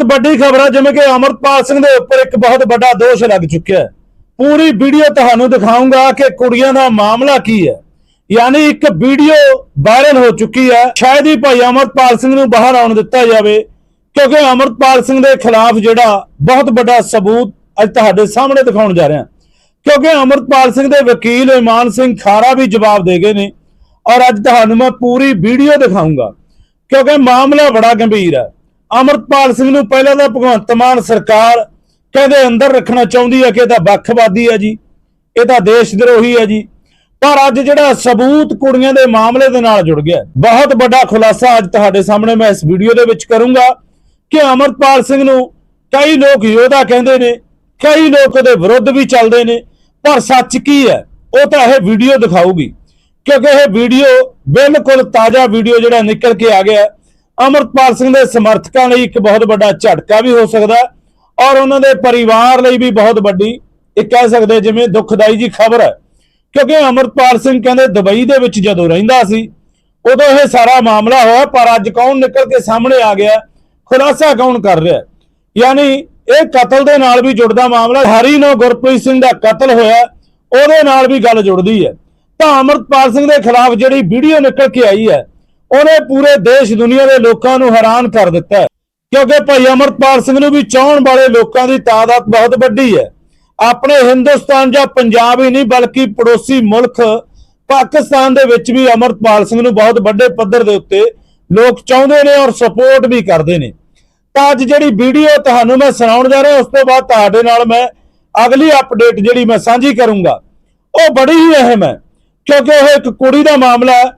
ਬਹੁਤ ਵੱਡੀ ਖਬਰ ਹੈ ਜਿਵੇਂ ਕਿ ਅਮਰਪਾਲ ਸਿੰਘ ਦੇ ਉੱਪਰ ਇੱਕ ਬਹੁਤ ਵੱਡਾ ਦੋਸ਼ ਲੱਗ ਚੁੱਕਿਆ ਹੈ। ਪੂਰੀ ਵੀਡੀਓ ਤੁਹਾਨੂੰ ਦਿਖਾਉਂਗਾ ਕਿ ਕੁੜੀਆਂ ਦਾ ਮਾਮਲਾ ਕੀ ਹੈ। ਯਾਨੀ ਇੱਕ ਵੀਡੀਓ ਵਾਇਰਲ ਹੋ ਚੁੱਕੀ ਹੈ। ਸ਼ਾਇਦ ਹੀ ਭਾਈ ਅਮਰਪਾਲ ਸਿੰਘ ਨੂੰ ਬਾਹਰ ਆਉਣ ਦਿੱਤਾ ਜਾਵੇ, ਕਿਉਂਕਿ ਅਮਰਪਾਲ ਸਿੰਘ ਦੇ ਖਿਲਾਫ ਜਿਹੜਾ ਬਹੁਤ ਵੱਡਾ ਸਬੂਤ ਅੱਜ ਤੁਹਾਡੇ ਸਾਹਮਣੇ ਦਿਖਾਉਣ ਜਾ ਰਿਹਾ। ਕਿਉਂਕਿ ਅਮਰਪਾਲ ਸਿੰਘ ਦੇ ਵਕੀਲ ਇਮਾਨ ਸਿੰਘ ਖਾਰਾ ਵੀ ਜਵਾਬ ਦੇ ਗਏ ਨੇ, ਔਰ ਅੱਜ ਤੁਹਾਨੂੰ ਮੈਂ ਪੂਰੀ ਵੀਡੀਓ ਦਿਖਾਉਂਗਾ ਕਿਉਂਕਿ ਮਾਮਲਾ ਬੜਾ ਗੰਭੀਰ ਹੈ। ਅਮਰਪਾਲ ਸਿੰਘ ਨੂੰ ਪਹਿਲਾਂ ਤਾਂ ਭਗਵੰਤ ਮਾਨ ਸਰਕਾਰ ਕਹਿੰਦੇ ਅੰਦਰ ਰੱਖਣਾ ਚਾਹੁੰਦੀ ਹੈ ਕਿ ਇਹ ਤਾਂ ਵੱਖਵਾਦੀ ਹੈ ਜੀ ਇਹ ਤਾਂ ਦੇਸ਼ ਦਰੋਹੀ ਹੈ ਜੀ। ਪਰ ਅੱਜ ਜਿਹੜਾ ਸਬੂਤ ਕੁੜੀਆਂ ਦੇ ਮਾਮਲੇ ਦੇ ਨਾਲ ਜੁੜ ਗਿਆ। ਬਹੁਤ ਵੱਡਾ ਖੁਲਾਸਾ ਅੱਜ ਤੁਹਾਡੇ ਸਾਹਮਣੇ ਮੈਂ ਇਸ ਵੀਡੀਓ ਦੇ ਵਿੱਚ ਕਰੂੰਗਾ ਕਿ ਅਮਰਪਾਲ ਸਿੰਘ ਨੂੰ ਕਈ ਲੋਕ ਯੋਧਾ ਕਹਿੰਦੇ ਨੇ, ਕਈ ਲੋਕ ਉਹਦੇ ਵਿਰੁੱਧ ਵੀ ਚੱਲਦੇ ਨੇ, ਪਰ ਸੱਚ ਕੀ ਹੈ? ਉਹ ਤਾਂ ਇਹ ਵੀਡੀਓ ਦਿਖਾਊਗੀ। ਕਿਉਂਕਿ ਇਹ ਵੀਡੀਓ ਬਿਲਕੁਲ ਤਾਜ਼ਾ ਵੀਡੀਓ ਜਿਹੜਾ ਨਿਕਲ ਕੇ ਆ ਗਿਆ। ਹੈ। ਸਿੰਘ ਦੇ ਸਮਰਥਕਾਂ ਲਈ ਇੱਕ ਬਹੁਤ ਵੱਡਾ ਝਟਕਾ ਵੀ ਹੋ ਸਕਦਾ ਔਰ ਉਹਨਾਂ ਦੇ ਪਰਿਵਾਰ ਲਈ ਵੀ ਬਹੁਤ ਵੱਡੀ, ਇਹ ਕਹਿ ਸਕਦੇ ਜਿਵੇਂ ਦੁਖਦਾਈ ਜੀ ਖਬਰ ਹੈ ਕਿਉਂਕਿ ਅਮਰਪਾਲ ਸਿੰਘ ਕਹਿੰਦੇ ਦੁਬਈ ਦੇ ਵਿੱਚ ਜਦੋਂ ਰਹਿੰਦਾ ਸੀ, ਉਦੋਂ ਇਹ ਸਾਰਾ ਮਾਮਲਾ ਹੋਇਆ, ਪਰ ਅੱਜ ਕੌਣ ਨਿਕਲ ਕੇ ਸਾਹਮਣੇ ਆ ਗਿਆ, ਖੁਲਾਸਾ ਕੌਣ ਕਰ ਰਿਹਾ ਯਾਨੀ ਇਹ ਕਤਲ ਦੇ ਨਾਲ ਵੀ ਜੁੜਦਾ ਮਾਮਲਾ, ਹਰੀ ਨੂੰ ਗੁਰਪ੍ਰੀਤ ਸਿੰਘ ਦਾ ਕਤਲ ਹੋਇਆ, ਉਹਦੇ ਨਾਲ ਵੀ ਗੱਲ ਜੁੜਦੀ ਹੈ ਤਾਂ ਅਮਰਪਾਲ ਸਿੰਘ ਦੇ ਖਿਲਾਫ ਜਿਹੜੀ ਵੀਡੀਓ ਨਿਕਲ ਕੇ ਆਈ ਹੈ ਉਹਨੇ ਪੂਰੇ ਦੇਸ਼ ਦੁਨੀਆ ਦੇ ਲੋਕਾਂ ਨੂੰ ਹੈਰਾਨ ਕਰ ਦਿੱਤਾ ਕਿਉਂਕਿ ਭਾਈ ਅਮਰਪਾਲ ਸਿੰਘ ਨੂੰ ਵੀ ਚਾਹਣ ਵਾਲੇ ਲੋਕਾਂ ਦੀ ਤਾਦਾਦ ਬਹੁਤ ਵੱਡੀ ਹੈ। ਆਪਣੇ ਹਿੰਦੁਸਤਾਨ ਜਾਂ ਪੰਜਾਬ ਹੀ ਨਹੀਂ, ਬਲਕਿ ਪੜੋਸੀ ਮੁਲਕ ਪਾਕਿਸਤਾਨ ਦੇ ਵਿੱਚ ਵੀ ਅਮਰਪਾਲ ਸਿੰਘ ਨੂੰ ਬਹੁਤ ਵੱਡੇ ਪੱਧਰ ਦੇ ਉੱਤੇ ਲੋਕ ਚਾਹੁੰਦੇ ਨੇ ਔਰ ਸਪੋਰਟ ਵੀ ਕਰਦੇ ਨੇ। ਤਾਂ ਅੱਜ ਜਿਹੜੀ ਵੀਡੀਓ ਤੁਹਾਨੂੰ ਮੈਂ ਸੁਣਾਉਣ ਜਾ ਰਿਹਾ, ਉਸ ਤੋਂ ਬਾਅਦ ਤੁਹਾਡੇ ਨਾਲ ਮੈਂ ਅਗਲੀ ਅਪਡੇਟ ਜਿਹੜੀ ਮੈਂ ਸਾਂਝੀ ਕਰੂੰਗਾ, ਉਹ ਬੜੀ ਹੀ ਅਹਿਮ ਹੈ। ਕਿਉਂਕਿ ਉਹ ਇੱਕ ਕੁੜੀ ਦਾ ਮਾਮਲਾ ਹੈ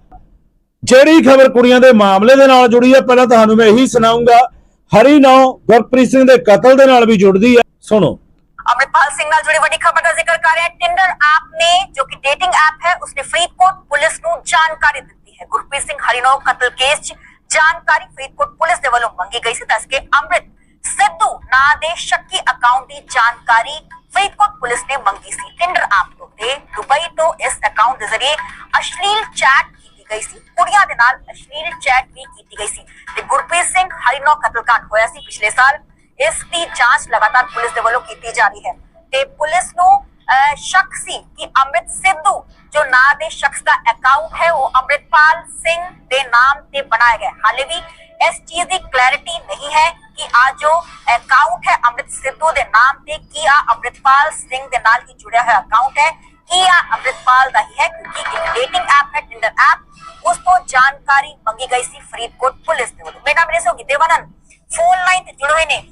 ਜਿਹੜੀ ਖਬਰ ਕੁੜੀਆਂ ਦੇ ਮਾਮਲੇ ਦੇ ਨਾਲ ਜੁੜੀ ਹੈ ਪਹਿਲਾਂ ਤੁਹਾਨੂੰ ਮੈਂ ਇਹੀ ਸੁਣਾਉਂਗਾ ਹਰੀ ਨੌ ਗੁਰਪ੍ਰੀਤ ਸਿੰਘ ਦੇ ਕਤਲ ਦੇ ਨਾਲ ਵੀ ਜੁੜਦੀ ਹੈ ਸੁਣੋ अमृतपाल सिंह ਨਾਲ जुड़ी बड़ी खबर का जिक्र कर रहे हैं टिंडर ऐप ने जो कि डेटिंग ऐप है उसने फरीदकोट पुलिस ਨੂੰ ਜਾਣਕਾਰੀ ਦਿੱਤੀ ਹੈ ਗੁਰਪ੍ਰੀਤ ਸਿੰਘ ਹਰੀਨੋ ਕਤਲ ਕੇਸ 'ਚ ਜਾਣਕਾਰੀ ਫਰੀਦਕੋਟ ਪੁਲਿਸ ਦੇ ਵੱਲੋਂ ਮੰਗੀ ਗਈ ਸੀ ਦੱਸ ਕੇ ਅੰਮ੍ਰਿਤ ਸਿੱਧੂ ਨਾਂ ਦੇ ਸ਼ੱਕੀ ਅਕਾਊਂਟ ਦੀ ਜਾਣਕਾਰੀ ਫਰੀਦਕੋਟ ਪੁਲਿਸ ਨੇ ਮੰਗੀ ਸੀ ਟਿੰਡਰ ਐਪ ਤੋਂ ਤੇ ਦੁਬਈ ਤੋਂ ਇਸ ਅਕਾਊਂਟ ਦੇ ਜ਼ਰੀਏ ਅਸ਼ਲੀਲ ਚੈਟ ਕੀਤੀ ਗਈ ਸੀ ਕੁੜੀਆਂ ਦੇ ਨਾਲ ਅਸ਼ਲੀਲ ਚੈਟ ਵੀ ਕੀਤੀ ਗਈ ਸੀ ਤੇ ਗੁਰਪ੍ਰੀਤ ਸਿੰਘ ਹਰੀਨੋ ਕਤਲकांड ਹੋਇਆ ਸੀ ਪਿਛਲੇ ਸਾਲ ਇਸ ਦੀ ਜਾਂਚ ਲਗਾਤਾਰ ਪੁਲਿਸ ਦੇ ਵੱਲੋਂ ਕੀਤੀ ਜਾ ਰਹੀ ਹੈ ਤੇ ਪੁਲਿਸ ਨੂੰ ਅਹ, ਸ਼ੱਕ ਸੀ ਕਿ ਅੰਮ੍ਰਿਤ ਸਿੱਧੂ ਜੋ ਨਾਂ ਦੇ ਸ਼ਖਸ ਦਾ ਅਕਾਊਂਟ ਹੈ ਉਹ ਅੰਮ੍ਰਿਤਪਾਲ ਸਿੰਘ ਦੇ ਨਾਮ ਤੇ ਬਣਾਇਆ ਗਿਆ ਹੈ। ਹਾਲੇ ਵੀ ਇਸ ਚੀਜ਼ ਦੀ ਕਲੈਰਿਟੀ ਨਹੀਂ ਹੈ ਕਿ ਆ ਜੋ ਅਕਾਊਂਟ ਹੈ ਅੰਮ੍ਰਿਤ ਸਿੱਧੂ ਦੇ ਨਾਮ ਤੇ ਕੀ ਆ ਅੰਮ੍ਰਿਤਪਾਲ ਸਿੰਘ ਦੇ ਨਾਲ ਹੀ ਜੁੜਿਆ ਹੋਇਆ ਅਕਾਊਂਟ ਹੈ ਕੀ ਦਾ ਹੀ ਹੈ ਕਿਉਂਕਿ ਇੱਕ ਡੇਟਿੰਗ ਐਪ ਹੈ ਟਿੰਡਰ ਐਪ ਉਸ ਤੋਂ ਜਾਣਕਾਰੀ ਮੰਗੀ ਗਈ ਸੀ ਫਰੀਦਕੋਟ ਪੁਲਿਸ ਦੇ ਵੱਲੋਂ ਮੇਰਾ ਮੇਰੇ ਸੋਗੀ ਦੇਵਾਨੰਦ ਫੋਨ ਲਾਈਨ ਤੇ ਜੁੜੇ ਹੋਏ ਨੇ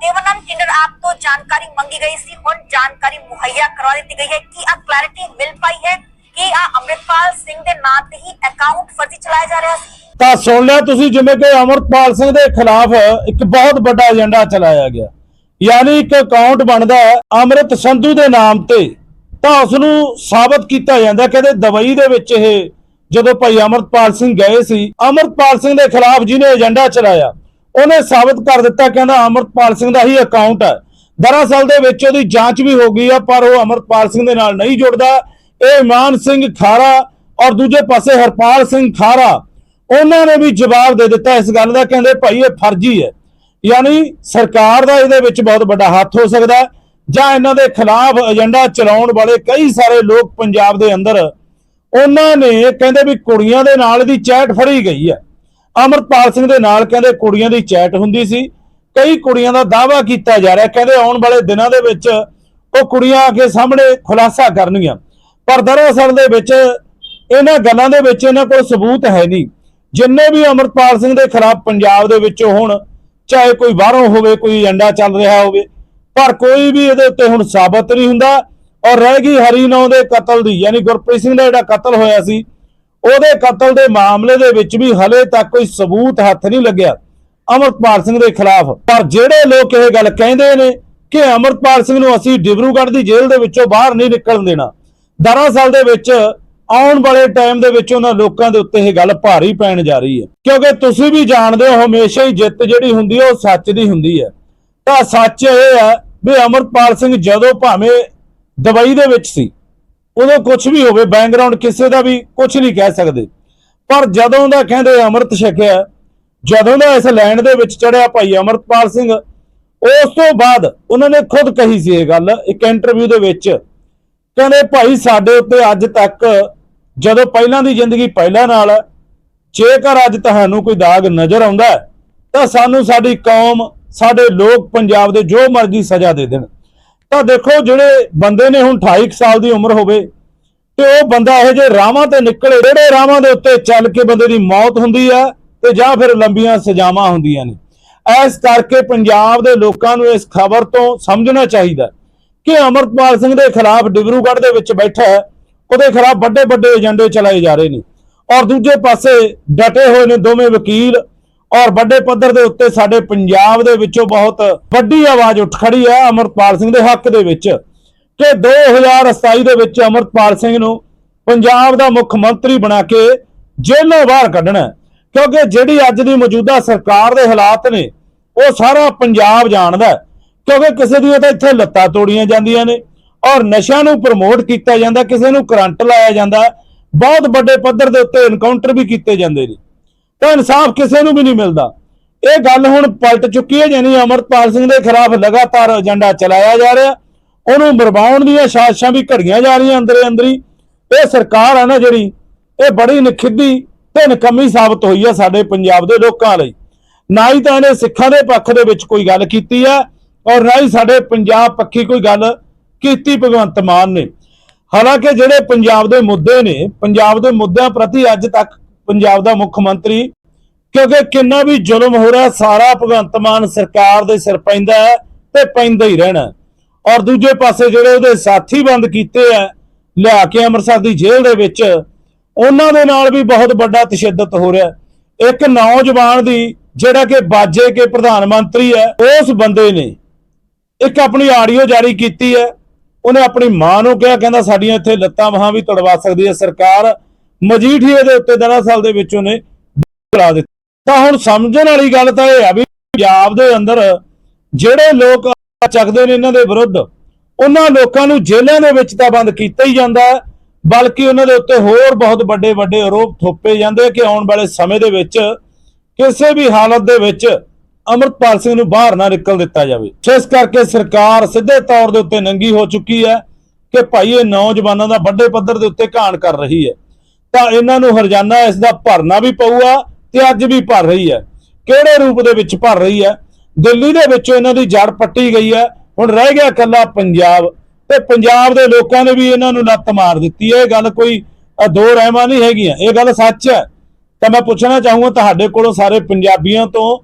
ਦੇਵਾਨੰਦ ਟਿੰਡਰ ਐਪ ਤੋਂ ਜਾਣਕਾਰੀ ਮੰਗੀ ਗਈ ਸੀ ਹੁਣ ਜਾਣਕਾਰੀ ਮੁਹੱਈਆ ਕਰਵਾ ਦਿੱਤੀ ਗਈ ਹੈ ਕਿ ਆ ਕਲੈਰਿਟੀ ਮਿਲ ਪਾਈ ਹੈ ਕਿ ਆ ਅੰਮ੍ਰਿਤਪਾਲ ਸਿੰਘ ਦੇ ਨਾਂ ਤੇ ਹੀ ਅਕਾਊਂਟ ਫਰਜ਼ੀ ਚਲਾਇਆ ਜਾ ਰਿਹਾ ਸੀ ਤਾਂ ਸੁਣ ਲਿਆ ਤੁਸੀਂ, ਜਿਵੇਂ ਕਿ ਅਮਰਪਾਲ ਸਿੰਘ ਦੇ ਖਿਲਾਫ ਇੱਕ ਬਹੁਤ ਵੱਡਾ ਏਜੰਡਾ ਚਲਾਇਆ ਗਿਆ। ਯਾਨੀ ਇੱਕ ਅਕਾਊਂਟ ਬਣਦਾ ਹੈ ਅੰਮ੍ਰਿਤ ਸੰਧੂ ਦੇ ਨਾਮ ਤੇ। ਤਾਂ ਉਸ ਨੂੰ ਸਾਬਤ ਕੀਤਾ ਜਾਂਦਾ ਕਹਿੰਦੇ ਦਵਾਈ ਦੇ ਵਿੱਚ ਇਹ ਜਦੋਂ ਭਾਈ ਅਮਰਪਾਲ ਸਿੰਘ ਗਏ ਸੀ ਅਮਰਪਾਲ ਸਿੰਘ ਦੇ ਖਿਲਾਫ ਜਿਹਨੇ ਏਜੰਡਾ ਚਲਾਇਆ, ਉਹਨੇ ਸਾਬਤ ਕਰ ਦਿੱਤਾ ਕਹਿੰਦਾ ਅਮਰਪਾਲ ਸਿੰਘ ਦਾ ਹੀ ਅਕਾਊਂਟ ਹੈ। ਦਰਅਸਲ ਦੇ ਵਿੱਚ ਉਹਦੀ ਜਾਂਚ ਵੀ ਹੋ ਗਈ ਆ, ਪਰ ਉਹ ਅਮਰਪਾਲ ਸਿੰਘ ਦੇ ਨਾਲ ਨਹੀਂ ਜੁੜਦਾ। ਇਹ ਇਮਾਨ ਸਿੰਘ ਖਾਰਾ ਔਰ ਦੂਜੇ ਪਾਸੇ ਹਰਪਾਲ ਸਿੰਘ ਖਾਰਾ, ਉਹਨਾਂ ਨੇ ਵੀ ਜਵਾਬ ਦੇ ਦਿੱਤਾ ਇਸ ਗੱਲ ਦਾ, ਕਹਿੰਦੇ ਭਾਈ ਇਹ ਫਰਜ਼ੀ ਹੈ। ਯਾਨੀ ਸਰਕਾਰ ਦਾ ਇਹਦੇ ਵਿੱਚ ਬਹੁਤ ਵੱਡਾ ਹੱਥ ਹੋ ਸਕਦਾ ਜਾਂ ਇਹਨਾਂ ਦੇ ਖਿਲਾਫ ਏਜੰਡਾ ਚਲਾਉਣ ਵਾਲੇ ਕਈ ਸਾਰੇ ਲੋਕ ਪੰਜਾਬ ਦੇ ਅੰਦਰ, ਉਹਨਾਂ ਨੇ ਕਹਿੰਦੇ ਵੀ ਕੁੜੀਆਂ ਦੇ ਨਾਲ ਦੀ ਚੈਟ ਫੜੀ ਗਈ ਹੈ। ਅਮਰਪਾਲ ਸਿੰਘ ਦੇ ਨਾਲ ਕਹਿੰਦੇ ਕੁੜੀਆਂ ਦੀ ਚੈਟ ਹੁੰਦੀ ਸੀ। ਕਈ ਕੁੜੀਆਂ ਦਾ ਦਾਵਾ ਕੀਤਾ ਜਾ ਰਿਹਾ, ਕਹਿੰਦੇ ਆਉਣ ਵਾਲੇ ਦਿਨਾਂ ਦੇ ਵਿੱਚ ਉਹ ਕੁੜੀਆਂ ਆ ਕੇ ਸਾਹਮਣੇ ਖੁਲਾਸਾ ਕਰਨਗੀਆਂ। ਪਰ ਦਰਅਸਲ ਦੇ ਵਿੱਚ ਇਹਨਾਂ ਗੱਲਾਂ ਦੇ ਵਿੱਚ ਇਹਨਾਂ ਕੋਲ ਸਬੂਤ ਹੈ ਨਹੀਂ। ਜਿੰਨੇ ਵੀ ਅਮਰਪਾਲ ਸਿੰਘ ਦੇ ਖਿਲਾਫ ਪੰਜਾਬ ਦੇ ਵਿੱਚ ਹੁਣ, ਚਾਹੇ ਕੋਈ ਬਾਹਰੋਂ ਹੋਵੇ, ਕੋਈ ਏਜੰਡਾ ਚੱਲ ਰਿਹਾ ਹੋਵੇ ਪਰ ਕੋਈ ਵੀ ਇਹਦੇ ਉੱਤੇ ਹੁਣ ਸਾਬਤ ਨਹੀਂ ਹੁੰਦਾ ਔਰ ਰਹਿ ਗਈ ਹਰੀ ਨੌ ਦੇ ਕਤਲ ਦੀ, ਯਾਨੀ ਗੁਰਪ੍ਰੀਤ ਸਿੰਘ ਦਾ ਜਿਹੜਾ ਕਤਲ ਹੋਇਆ ਸੀ, ਉਹਦੇ ਕਤਲ ਦੇ ਮਾਮਲੇ ਦੇ ਵਿੱਚ ਵੀ ਹਲੇ ਤੱਕ ਕੋਈ ਸਬੂਤ ਹੱਥ ਨਹੀਂ ਲੱਗਿਆ ਅਮਰਪਾਲ ਸਿੰਘ ਦੇ ਖਿਲਾਫ। ਪਰ ਜਿਹੜੇ ਲੋਕ ਇਹ ਗੱਲ ਕਹਿੰਦੇ ਨੇ ਕਿ ਅਮਰਪਾਲ ਸਿੰਘ ਨੂੰ ਅਸੀਂ ਡਿਬਰੂਗੜ੍ਹ ਦੀ ਜੇਲ੍ਹ ਦੇ ਵਿੱਚੋਂ ਬਾਹਰ ਨਹੀਂ ਨਿਕਲਣ ਦੇਣਾ, ਦਰਅਸਲ ਦੇ ਵਿੱਚ ਆਉਣ ਵਾਲੇ ਟਾਈਮ ਦੇ ਵਿੱਚ ਉਹਨਾਂ ਲੋਕਾਂ ਦੇ ਉੱਤੇ ਇਹ ਗੱਲ ਭਾਰੀ ਪੈਣ ਜਾ ਰਹੀ ਹੈ। ਕਿਉਂਕਿ ਤੁਸੀਂ ਵੀ ਜਾਣਦੇ ਹੋ, ਹਮੇਸ਼ਾ ਹੀ ਜਿੱਤ ਜਿਹੜੀ ਹੁੰਦੀ ਹੈ, ਉਹ ਸੱਚ ਦੀ ਹੁੰਦੀ ਹੈ। ਤਾਂ ਸੱਚ ਇਹ ਹੈ ਵੀ ਅਮਰਪਾਲ ਸਿੰਘ ਜਦੋਂ ਭਾਵੇਂ ਦੁਬਈ ਦੇ ਵਿੱਚ ਸੀ, ਉਦੋਂ ਕੁਝ ਵੀ ਹੋਵੇ ਬੈਕਗ੍ਰਾਉਂਡ ਕਿਸੇ ਦਾ ਵੀ ਕੁਝ ਨਹੀਂ ਕਹਿ ਸਕਦੇ। ਪਰ ਜਦੋਂ ਦਾ ਕਹਿੰਦੇ ਅੰਮ੍ਰਿਤ ਛਕਿਆ, ਜਦੋਂ ਦਾ ਇਸ ਲੈਂਡ ਦੇ ਵਿੱਚ ਚੜਿਆ ਭਾਈ ਅਮਰਤਪਾਲ ਸਿੰਘ, ਉਸ ਤੋਂ ਬਾਅਦ ਉਹਨਾਂ ਨੇ ਖੁਦ ਕਹੀ ਸੀ ਇਹ ਗੱਲ, ਇੱਕ ਇੰਟਰਵਿਊ ਦੇ ਵਿੱਚ। ਕਹਿੰਦੇ ਭਾਈ ਸਾਡੇ ਉੱਤੇ ਅੱਜ ਤੱਕ ਜਦੋਂ ਪਹਿਲਾਂ ਦੀ ਜ਼ਿੰਦਗੀ ਪਹਿਲਾਂ ਨਾਲ, ਜੇਕਰ ਅੱਜ ਤੁਹਾਨੂੰ ਕੋਈ ਦਾਗ ਨਜ਼ਰ ਆਉਂਦਾ, ਤਾਂ ਸਾਨੂੰ ਸਾਡੀ ਕੌਮ ਸਾਡੇ ਲੋਕ ਪੰਜਾਬ ਦੇ ਜੋ ਮਰਜ਼ੀ ਸਜ਼ਾ ਦੇ ਦੇਣ। ਤਾਂ ਦੇਖੋ ਜਿਹੜੇ ਬੰਦੇ ਨੇ ਹੁਣ 28 ਕੁ ਸਾਲ ਦੀ ਉਮਰ ਹੋਵੇ, ਤੇ ਉਹ ਬੰਦਾ ਇਹੋ ਜਿਹੇ ਰਾਵਾਂ ਤੇ ਨਿਕਲੇ, ਰੇੜੇ ਰਾਵਾਂ ਦੇ ਉੱਤੇ ਚੱਲ ਕੇ ਬੰਦੇ ਦੀ ਮੌਤ ਹੁੰਦੀ ਆ ਤੇ ਜਾਂ ਫਿਰ ਲੰਬੀਆਂ ਸਜ਼ਾਵਾਂ ਹੁੰਦੀਆਂ ਨੇ। ਇਸ ਕਰਕੇ ਪੰਜਾਬ ਦੇ ਲੋਕਾਂ ਨੂੰ ਇਸ ਖਬਰ ਤੋਂ ਸਮਝਣਾ ਚਾਹੀਦਾ ਕਿ ਅਮਰਪਾਲ ਸਿੰਘ ਦੇ ਖਿਲਾਫ ਡਿਬਰੂਗੜ੍ਹ ਦੇ ਵਿੱਚ ਬੈਠਾ ਉਹਦੇ ਖਿਲਾਫ ਵੱਡੇ ਵੱਡੇ ਏਜੰਡੇ ਚਲਾਏ ਜਾ ਰਹੇ ਨੇ। ਔਰ ਦੂਜੇ ਪਾਸੇ ਡਟੇ ਹੋਏ ਨੇ ਦੋਵੇਂ ਵਕੀਲ ਔਰ ਵੱਡੇ ਪੱਧਰ ਦੇ ਉੱਤੇ ਸਾਡੇ ਪੰਜਾਬ ਦੇ ਵਿੱਚੋਂ ਬਹੁਤ ਵੱਡੀ ਆਵਾਜ਼ ਉੱਠ ਖੜੀ ਹੈ ਅਮਰਪਾਲ ਸਿੰਘ ਦੇ ਹੱਕ ਦੇ ਵਿੱਚ ਕਿ 2027 ਦੇ ਵਿੱਚ ਅਮਰਪਾਲ ਸਿੰਘ ਨੂੰ ਪੰਜਾਬ ਦਾ ਮੁੱਖ ਮੰਤਰੀ ਬਣਾ ਕੇ ਜੇਲ੍ਹੋਂ ਬਾਹਰ ਕੱਢਣਾ ਕਿਉਂਕਿ ਜਿਹੜੀ ਅੱਜ ਦੀ ਮੌਜੂਦਾ ਸਰਕਾਰ ਦੇ ਹਾਲਾਤ ਨੇ, ਉਹ ਸਾਰਾ ਪੰਜਾਬ ਜਾਣਦਾ ਕਿਉਂਕਿ ਕਿਸੇ ਦੀਆਂ ਤਾਂ ਇੱਥੇ ਲੱਤਾਂ ਤੋੜੀਆਂ ਜਾਂਦੀਆਂ ਨੇ ਔਰ ਨਸ਼ਿਆਂ ਨੂੰ ਪ੍ਰਮੋਟ ਕੀਤਾ ਜਾਂਦਾ, ਕਿਸੇ ਨੂੰ ਕਰੰਟ ਲਾਇਆ ਜਾਂਦਾ ਬਹੁਤ ਵੱਡੇ ਪੱਧਰ ਦੇ ਉੱਤੇ ਐਨਕਾਊਂਟਰ ਵੀ ਕੀਤੇ ਜਾਂਦੇ ਨੇ। ਤਾਂ ਇਨਸਾਫ ਕਿਸੇ ਨੂੰ ਵੀ ਨਹੀਂ ਮਿਲਦਾ। ਇਹ ਗੱਲ ਹੁਣ ਪਲਟ ਚੁੱਕੀ ਹੈ, ਯਾਨੀ ਅਮਰਪਾਲ ਸਿੰਘ ਦੇ ਖਿਲਾਫ ਲਗਾਤਾਰ ਏਜੰਡਾ ਚਲਾਇਆ ਜਾ ਰਿਹਾ। ਉਹਨੂੰ ਮਰਵਾਉਣ ਦੀਆਂ ਸਾਜ਼ਿਸ਼ਾਂ ਵੀ ਘੜੀਆਂ ਜਾ ਰਹੀਆਂ ਅੰਦਰੇ ਅੰਦਰੀ। ਇਹ ਸਰਕਾਰ ਆ ਨਾ ਜਿਹੜੀ, ਇਹ ਬੜੀ ਨਖਿੱਧੀ ਤੇ ਨਕਮੀ ਸਾਬਤ ਹੋਈ ਹੈ ਸਾਡੇ ਪੰਜਾਬ ਦੇ ਲੋਕਾਂ ਲਈ। ਨਾ ਹੀ ਤਾਂ ਇਹਨੇ ਸਿੱਖਾਂ ਦੇ ਪੱਖ ਦੇ ਵਿੱਚ ਕੋਈ ਗੱਲ ਕੀਤੀ ਹੈ ਔਰ ਨਾ ਹੀ ਸਾਡੇ ਪੰਜਾਬ ਪੱਖੀ ਕੋਈ ਗੱਲ ਕੀਤੀ ਭਗਵੰਤ ਮਾਨ ਨੇ। ਹਾਲਾਂਕਿ ਜਿਹੜੇ ਪੰਜਾਬ ਦੇ ਮੁੱਦੇ ਨੇ, ਪੰਜਾਬ ਦੇ ਮੁੱਦਿਆਂ ਪ੍ਰਤੀ ਅੱਜ ਤੱਕ ਪੰਜਾਬ ਦਾ ਮੁੱਖ ਮੰਤਰੀ, ਕਿਉਂਕਿ ਕਿੰਨਾ ਵੀ ਜ਼ੁਲਮ ਹੋ ਰਿਹਾ, ਸਾਰਾ ਭਗਵੰਤ ਮਾਨ ਸਰਕਾਰ ਦੇ ਸਿਰ ਪੈਂਦਾ ਹੈ ਤੇ ਪੈਂਦਾ ਹੀ ਰਹਿਣਾ ਔਰ ਦੂਜੇ ਪਾਸੇ ਜਿਹੜੇ ਉਹਦੇ ਸਾਥੀ ਬੰਦ ਕੀਤੇ ਆ, ਲਿਆ ਕੇ ਅੰਮ੍ਰਿਤਸਰ ਦੀ ਜੇਲ੍ਹ ਦੇ ਵਿੱਚ, ਉਹਨਾਂ ਦੇ ਨਾਲ ਵੀ ਬਹੁਤ ਵੱਡਾ ਤਸ਼ੱਦਦ ਹੋ ਰਿਹਾ ਇੱਕ ਨੌਜਵਾਨ ਦੀ, ਜਿਹੜਾ ਕਿ ਬਾਜੇ ਕੇ ਪ੍ਰਧਾਨ ਮੰਤਰੀ ਹੈ, ਉਸ ਬੰਦੇ ਨੇ ਇੱਕ ਆਪਣੀ ਆਡੀਓ ਜਾਰੀ ਕੀਤੀ ਹੈ। ਉਹਨੇ ਆਪਣੀ ਮਾਂ ਨੂੰ ਕਿਹਾ, ਕਹਿੰਦਾ ਸਾਡੀਆਂ ਇੱਥੇ ਲੱਤਾਂ ਬਾਹਾਂ ਵੀ ਤੜਵਾ ਸਕਦੀ ਹੈ ਸਰਕਾਰ। ਮਜੀਠੀਏ ਦੇ ਉੱਤੇ ਦਰਅਸਲ ਦੇ ਵਿੱਚ ਉਹਨੇ ਕਰਾ ਦਿੱਤਾ। ਤਾਂ ਹੁਣ ਸਮਝਣ ਵਾਲੀ ਗੱਲ ਤਾਂ ਇਹ ਆ ਵੀ ਪੰਜਾਬ ਦੇ ਅੰਦਰ ਜਿਹੜੇ ਲੋਕ ਚੱਕਦੇ ਨੇ ਇਹਨਾਂ ਦੇ ਵਿਰੁੱਧ ਉਹਨਾਂ ਲੋਕਾਂ ਨੂੰ ਜੇਲ੍ਹਾਂ ਦੇ ਵਿੱਚ ਤਾਂ ਬੰਦ ਕੀਤਾ ਹੀ ਜਾਂਦਾ ਹੈ, ਬਲਕਿ ਉਹਨਾਂ ਦੇ ਉੱਤੇ ਹੋਰ ਬਹੁਤ ਵੱਡੇ ਵੱਡੇ ਆਰੋਪ ਥੋਪੇ ਜਾਂਦੇ ਕਿ ਆਉਣ ਵਾਲੇ ਸਮੇਂ ਦੇ ਵਿੱਚ ਕਿਸੇ ਵੀ ਹਾਲਤ ਦੇ ਵਿੱਚ ਅਮਰਪਾਲ ਸਿੰਘ ਨੂੰ ਬਾਹਰ ਨਾ ਨਿਕਲ ਦਿੱਤਾ ਜਾਵੇ। ਇਸ ਕਰਕੇ ਸਰਕਾਰ ਸਿੱਧੇ ਤੌਰ ਦੇ ਉੱਤੇ ਨੰਗੀ ਹੋ ਚੁੱਕੀ ਹੈ ਕਿ ਭਾਈ ਇਹ ਨੌਜਵਾਨਾਂ ਦਾ ਵੱਡੇ ਪੱਧਰ ਦੇ ਉੱਤੇ ਘਾਣ ਕਰ ਰਹੀ ਹੈ। ਤਾਂ ਇਹਨਾਂ ਨੂੰ ਹਰਜਾਨਾ ਇਸ ਦਾ ਭਰਨਾ ਵੀ ਪਊਗਾ ਤੇ ਅੱਜ ਵੀ ਭਰ ਰਹੀ ਹੈ। ਕਿਹੜੇ ਰੂਪ ਦੇ ਵਿੱਚ ਭਰ ਰਹੀ ਹੈ? ਦਿੱਲੀ ਦੇ ਵਿੱਚੋਂ ਇਹਨਾਂ ਦੀ ਜੜ ਪੱਟੀ ਗਈ ਹੈ। ਹੁਣ ਰਹਿ ਗਿਆ ਇਕੱਲਾ ਪੰਜਾਬ ਤੇ ਪੰਜਾਬ ਦੇ ਲੋਕਾਂ ਨੇ ਵੀ ਇਹਨਾਂ ਨੂੰ ਲੱਤ ਮਾਰ ਦਿੱਤੀ ਹੈ। ਇਹ ਗੱਲ ਕੋਈ ਦੋ ਰਹਿਮਾ ਨਹੀਂ ਹੈਗੀਆਂ। ਇਹ ਗੱਲ ਸੱਚ ਹੈ। ਤਾਂ ਮੈਂ ਪੁੱਛਣਾ ਚਾਹੂੰਗਾ ਤੁਹਾਡੇ ਕੋਲੋਂ ਸਾਰੇ ਪੰਜਾਬੀਆਂ ਤੋਂ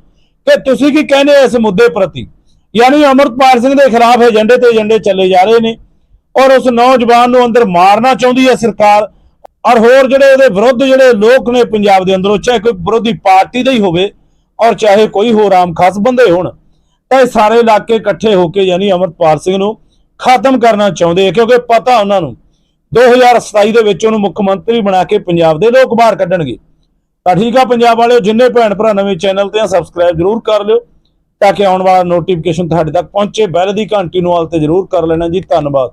ਕਿ ਤੁਸੀਂ ਕੀ ਕਹਿੰਦੇ ਇਸ ਮੁੱਦੇ ਪ੍ਰਤੀ? ਯਾਨੀ ਅਮਰਪਾਲ ਸਿੰਘ ਦੇ ਖਿਲਾਫ ਏਜੰਡੇ ਤੇ ਏਜੰਡੇ ਚੱਲੇ ਜਾ ਰਹੇ ਨੇ ਔਰ ਉਸ ਨੌਜਵਾਨ ਨੂੰ ਅੰਦਰ ਮਾਰਨਾ ਚਾਹੁੰਦੀ ਹੈ ਸਰਕਾਰ ਔਰ ਹੋਰ ਜਿਹੜੇ ਉਹਦੇ ਵਿਰੁੱਧ ਜਿਹੜੇ ਲੋਕ ਨੇ ਪੰਜਾਬ ਦੇ ਅੰਦਰੋਂ, ਚਾਹੇ ਕੋਈ ਵਿਰੋਧੀ ਪਾਰਟੀ ਦਾ ਹੀ ਹੋਵੇ ਔਰ ਚਾਹੇ ਕੋਈ ਹੋਰ ਆਮ ਖਾਸ ਬੰਦੇ ਹੋਣ, ਤਾਂ ਇਹ ਸਾਰੇ ਇਲਾਕੇ ਇਕੱਠੇ ਹੋ ਕੇ ਯਾਨੀ ਅਮਰਪਾਲ ਸਿੰਘ ਨੂੰ ਖਤਮ ਕਰਨਾ ਚਾਹੁੰਦੇ ਆ, ਕਿਉਂਕਿ ਪਤਾ ਉਹਨਾਂ ਨੂੰ 2027 ਦੇ ਵਿੱਚ ਉਹਨੂੰ ਮੁੱਖ ਮੰਤਰੀ ਬਣਾ ਕੇ ਪੰਜਾਬ ਦੇ ਲੋਕ ਬਾਹਰ ਕੱਢਣਗੇ। ਤਾਂ ਠੀਕ ਆ ਪੰਜਾਬ ਵਾਲਿਓ, ਜਿੰਨੇ ਭੈਣ ਭਰਾ ਨਵੇਂ ਚੈਨਲ ਤੇ ਆ, ਸਬਸਕ੍ਰਾਈਬ ਜਰੂਰ ਕਰ ਲਿਓ, ਤਾਂ ਕਿ ਆਉਣ ਵਾਲਾ ਨੋਟੀਫਿਕੇਸ਼ਨ ਤੁਹਾਡੇ ਤੱਕ ਪਹੁੰਚੇ, ਬੈਲ ਦੀ ਘੰਟੀ ਨੂੰ ਆਲ ਤੇ ਜਰੂਰ ਕਰ ਲੈਣਾ ਜੀ, ਧੰਨਵਾਦ।